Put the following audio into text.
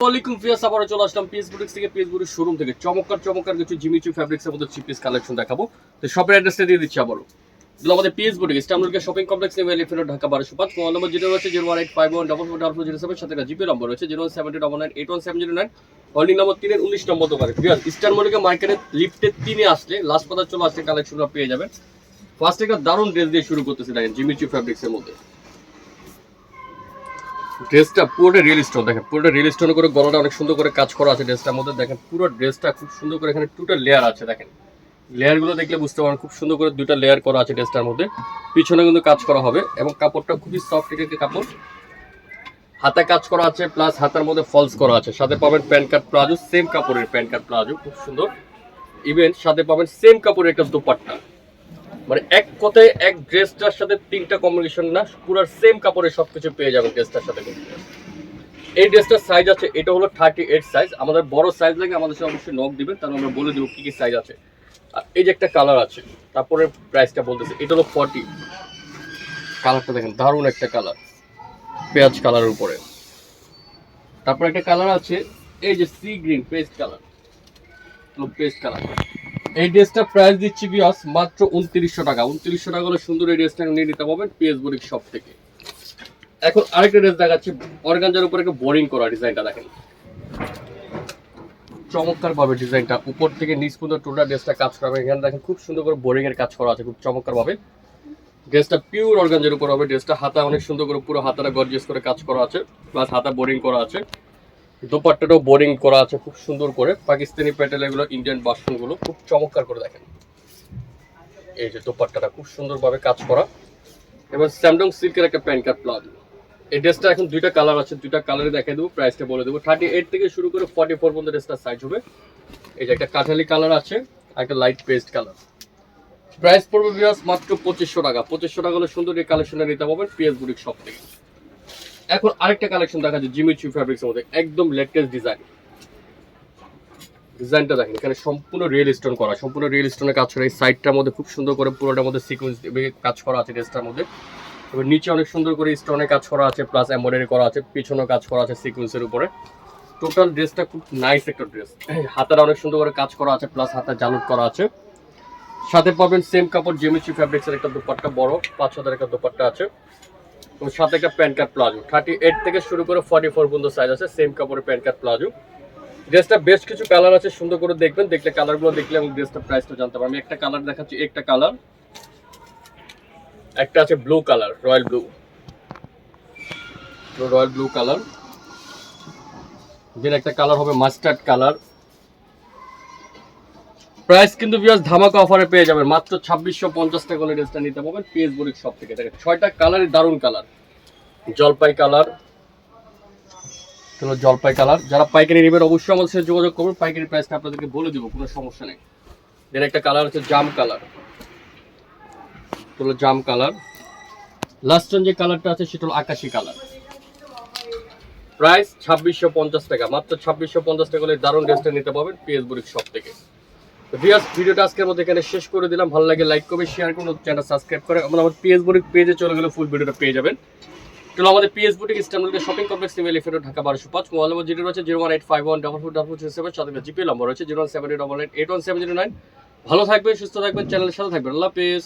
ওয়ালাইকুম ফিয়াস আবারও চলে আসলাম পিএস বুটিক্স থেকে। পিএস বুটিক শোরুম থেকে। চমৎকার চমৎকার কিছু জিমিচু ফ্যাব্রিক্সের মধ্যে থ্রি পিস কালেকশন দেখাবো। তো শপের অ্যাড্রেসটা দিয়ে দিচ্ছি আবারও। এগুলো আমাদের পিএস বুটিক ইস্টামুলকে শপিং কমপ্লেক্স নেমে এলিফেন্ট ঢাকা বারোশো পাঁচ। মোবাইল নম্বর যেটা রয়েছে zero one eight five one double four double four zero seven. সাথে একটা জিপি নম্বর রয়েছে zero one seven double nine eight one seven zero nine. Holding number তিনের উনিশ নম্বর দোকানে। ফিয়াস ইস্টার মলিকে মার্কেটে লিফটের তিনে আসলে লাস্ট পাতা চলে আসলে কালেকশনটা পেয়ে যাবেন। ফার্স্ট একটা দারুণ ড্রেস দিয়ে শুরু করতেছি, দেখেন জিমিচু ফ্যাব্রিক্সের মধ্যে। ড্রেসটা পুরোটা রিয়েল স্টোন দেখেন, পুরোটা রিয়েল স্টোন করে গলাটা অনেক সুন্দর করে কাজ করা আছে ড্রেসটার মধ্যে। দেখেন, পুরো ড্রেসটা খুব সুন্দর করে এখানে দুটো লেয়ার আছে, দেখেন। লেয়ারগুলো দেখলে বুঝতে পারেন খুব সুন্দর করে দুটো লেয়ার করা আছে ড্রেসটার মধ্যে। পিছনে কিন্তু কাজ করা হবে এবং কাপড়টা খুবই সফট একটি কাপড়। হাতে কাজ করা আছে প্লাস হাতের মধ্যে ফলস করা আছে। সাথে পাবেন প্যান্ট কাট প্লাজো সেম কাপড়ের প্যান্ট কাট প্লাজো, খুব সুন্দর। ইভেন সাথে পাবেন সেম কাপড়ের একটা দোপাট্টা। মানে এক কথায় এক ড্রেসটার সাথে তিনটা কম্বিনেশন না, পুরো সেম কাপড়ের সবকিছু পেয়ে যাবেন ড্রেসটার সাথে। এই ড্রেসটার সাইজ আছে, এটা হলো থার্টি এইট সাইজ আমাদের বড় সাইজ লাগে, আমাদের সাথে অবশ্যই নক দিবেন তাহলে আমরা বলে দেবো কি কি সাইজ আছে। আর এই যে একটা কালার আছে, তারপরে প্রাইসটা বলতেছে, এটা হলো ফর্টি কালারটা দেখেন, দারুণ একটা কালার পেঁয়াজ কালারের উপরে। তারপর একটা কালার আছে, এই যে sea green paste colour paste colour এই ড্রেসটা প্রাইস দিচ্ছি বিয়াস মাত্র উনত্রিশশো টাকা। উনত্রিশশো টাকা হলে সুন্দর এই ড্রেসটা নিয়ে নিতে পারবেন পিএস বুরিক শপ থেকে। এখন আরেকটা ড্রেস দেখাচ্ছি। অর্গানজার উপরে একটা বোরিং করা ডিজাইনটা দেখেন। চমৎকার ভাবে ডিজাইনটা উপর থেকে নিচ পর্যন্ত টোটাল ড্রেসটা কাজ করা হবে। এখানে দেখেন খুব সুন্দর করে বোরিং এর কাজ করা আছে, খুব চমৎকার ভাবে ড্রেসটা পিওর অর্গানজার উপর হবে। ড্রেসটা হাতা অনেক সুন্দর করে পুরো হাতাটা গর্জিয়াস করে কাজ করা আছে। প্লাস হাতা বোরিং করা আছে। দোপাট্টাটাও বোরিং করা আছে, খুব সুন্দর করে। পাকিস্তানি প্যাটেল এগুলো ইন্ডিয়ান বাসনগুলো খুব চমৎকার করে দেখেন। এই যে দোপাট্টাটা খুব সুন্দরভাবে কাজ করা। এবার স্যামডং সিল্কের একটা প্যান্ট কার্ড প্লাজো এই ড্রেসটা এখন দুইটা কালার আছে, দুইটা কালারে দেখাই দেবো প্রাইসটা বলে দেবো। থার্টি এইট থেকে শুরু করে ফর্টি ফোর পর্যন্ত ড্রেসটা সাইজ হবে। এই যে একটা কাঠালি কালার আছে, আর একটা লাইট পেস্ট কালার প্রাইস পড়বে বিরাজ মাত্র পঁচিশশো টাকা। পঁচিশশো টাকা হলে সুন্দর এই কালেকশনটা নিতে পারবেন পিএস বুটিক শপ থেকে। এখন আরেকটা কালেকশন দেখা যাচ্ছে জিমিচু ফ্যাব্রিক্স এর মধ্যে, একদম লেটেস্ট ডিজাইন ডিজাইনটা দেখেন, এখানে সম্পূর্ণ রিয়েল স্টোন করা, সম্পূর্ণ রিয়েল স্টোনের কাজ করা, এই সাইডটার মধ্যে খুব সুন্দর করে, পুরোটার মধ্যে সিকোয়েন্স কাজ করা আছে ড্রেসটার মধ্যে। এবার নিচে অনেক সুন্দর করে স্টোনের কাজ করা আছে প্লাস এমব্রয়ডারি করা আছে, পিছনেও কাজ করা আছে সিকোয়েন্সের উপরে। টোটাল ড্রেসটা খুব নাইস একটা ড্রেস হাতাটা অনেক সুন্দর করে কাজ করা আছে প্লাস হাতে জালুট করা আছে। সাথে পাবেন সেম কাপড় জেমিচি ফ্যাব্রিক্সের একটা দুপাট্টা বড়, পাঁচ হাজার একটা দুপাট্টা আছে। সাথে একটা pant cut palazzo. Thirty eight থেকে শুরু করে ফর্টি ফোর পর্যন্ত সাইজ আছে সেম কাপড়ের প্যান্ট কার্ড প্লাজো। ড্রেসটা বেশ কিছু কালার আছে, সুন্দর করে দেখবেন, দেখলে কালারগুলো দেখলে এবং ড্রেসটা প্রাইসটা জানতে পারবেন। আমি একটা কালার দেখাচ্ছি, একটা কালার একটা আছে blue colour royal blue royal blue colour then একটা কালার হবে মাস্টার্ড কালার প্রাইস কিন্তু বিয়াস ধামাকা অফারে পেয়ে যাবেন। মাত্র ছাব্বিশশো পঞ্চাশ টাকা করে ড্রেসটা নিতে পারবেন পিএস বুরিক শপ থেকে। দেখেন, ছয়টা কালারই দারুণ কালার জলপাই কালার জলপাই কালার যারা পাইকারি নেবেন অবশ্যই আমাদের সাথে যোগাযোগ করবেন। পাইকারি প্রাইসটা আপনাদেরকে বলে দেবো, কোনো সমস্যা নেই। এর একটা কালার হচ্ছে জাম কালার হলো জাম কালার লাস্ট যে কালারটা আছে, সেটা হলো আকাশি কালার প্রাইস ছাব্বিশশো পঞ্চাশ টাকা। মাত্র ছাব্বিশশো পঞ্চাশ টাকা হলে দারুণ ড্রেসটা নিতে পারবেন পিএস বুরিক শপ থেকে। ভিউয়ার্স, ভিডিওটা আজকের মধ্যে এখানে শেষ করে দিলাম। ভালো লাগে লাইক করবে শেয়ার করুন চ্যানেল সাবস্ক্রাইব করে আমরা আমাদের পিএস বুটিক পেজে চলে গেলে ফুল ভিডিওটা পেয়ে যাবেন। চলো আমাদের পিএস বুটিক ইস্টানবুলকে শপিং কমপ্লেক্স নিয়ে এলিফেন্ট ঢাকা বারোশো পাঁচ, মোবাইল নম্বর জিরো রয়েছে zero one eight five one double four double four seven, সাথে জিপি, নম্বর রয়েছে zero one seven eight double eight eight one seven zero nine. ভালো থাকবেন, সুস্থ থাকবেন চ্যানেলের সাথে থাকবেন। আল্লাহ হাফেজ।